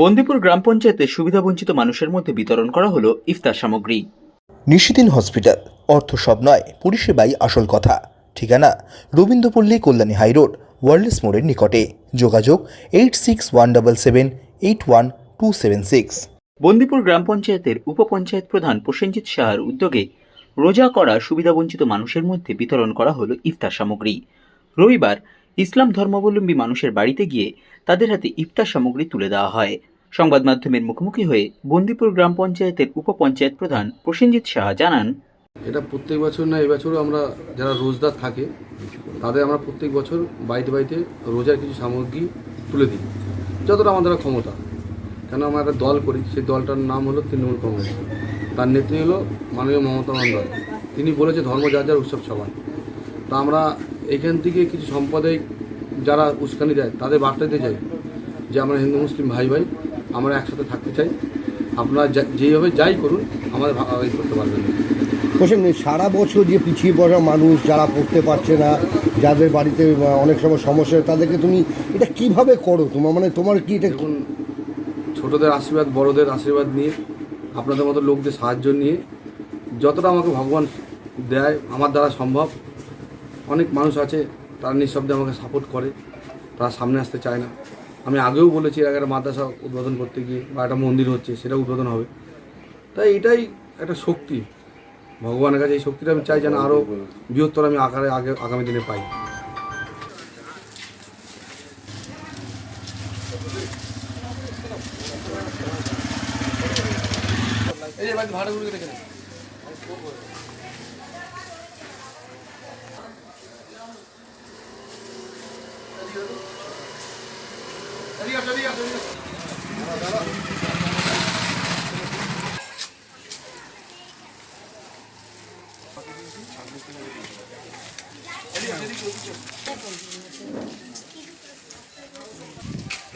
বন্দিপুর গ্রাম পঞ্চায়েতে সুবিধাবঞ্চিত মানুষের মধ্যে বিতরণ করা হলো ইফতার সামগ্রী। নিশিদিন হসপিটাল অর্থ সব নয় পরিষেবাই আসল কথা। ঠিকানা রবীন্দ্রপল্লী কল্যাণী হাইরোড ওয়ার্ল্ডস মোড়ের নিকটে। যোগাযোগ eight six one double seven eight one two seven six. Bandipur গ্রাম পঞ্চায়েতের উপপঞ্চায়েত প্রধান প্রসেনজিৎ সাহার উদ্যোগে রোজা করা সুবিধাবঞ্চিত মানুষের মধ্যে বিতরণ করা হলো ইফতার সামগ্রী। রবিবার ইসলাম ধর্মাবলম্বী মানুষের বাড়িতে গিয়ে তাদের হাতে ইফতার সামগ্রী তুলে দেওয়া হয়। সংবাদ মাধ্যমের মুখোমুখি হয়ে বন্দিপুর গ্রাম পঞ্চায়েতের উপপঞ্চায়েত প্রধান প্রসেনজিৎ সাহা জানান, এটা প্রত্যেক বছর না এবছরও আমরা যারা রোজদার থাকে, তাদের আমরা প্রত্যেক বছর বাড়িতে বাড়িতে রোজার কিছু সামগ্রী তুলে দিই। যতটা আমাদের ক্ষমতা। কেন আমরা একটা দল করি, সেই দলটার নাম হলো তৃণমূল কংগ্রেস। তার নেত্রী হলো মাননীয় মমতা মন্ডল তিনি বলেছে, ধর্ম যার যার, উৎসব সবার। তা আমরা এখান থেকে কিছু সম্প্রদায়িক যারা উস্কানি দেয়, তাদের বার্তা দিতে চাই যে, আমরা হিন্দু, মুসলিম ভাই ভাই আমরা একসাথে থাকতে চাই। আপনারা যা- যেইভাবে যাই করুন আমাদের ভাগাভাগি করতে পারবেন। সারা বছর যে পিছিয়ে পড়া মানুষ যারা পড়তে পারছে না যাদের বাড়িতে অনেক সময় সমস্যা তাদেরকে তুমি এটা কীভাবে করো? তোমার মানে তোমার কি এটা দেখুন ছোটদের আশীর্বাদ বড়দের আশীর্বাদ নিয়ে আপনাদের মতো লোকদের সাহায্য নিয়ে যতটা আমাকে ভগবান দেয় আমার দ্বারা সম্ভব অনেক মানুষ আছে তারা নিঃশব্দে আমাকে সাপোর্ট করে তারা সামনে আসতে চায় না। আমি আগেও বলেছি, এর আগে একটা মাদ্রাসা উদ্বোধন করতে গিয়ে বা একটা মন্দির হচ্ছে সেটা উদ্বোধন হবে। তাই এটাই একটা শক্তি। ভগবানের কাছে এই শক্তিটা আমি চাই যেন আরও বৃহত্তর আমি আকারে আগে, আগামী দিনে পাই।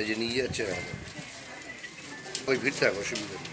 এই যে নিয়ে যাচ্ছে না। ওই ভিড় থাক অসুবিধা নেই।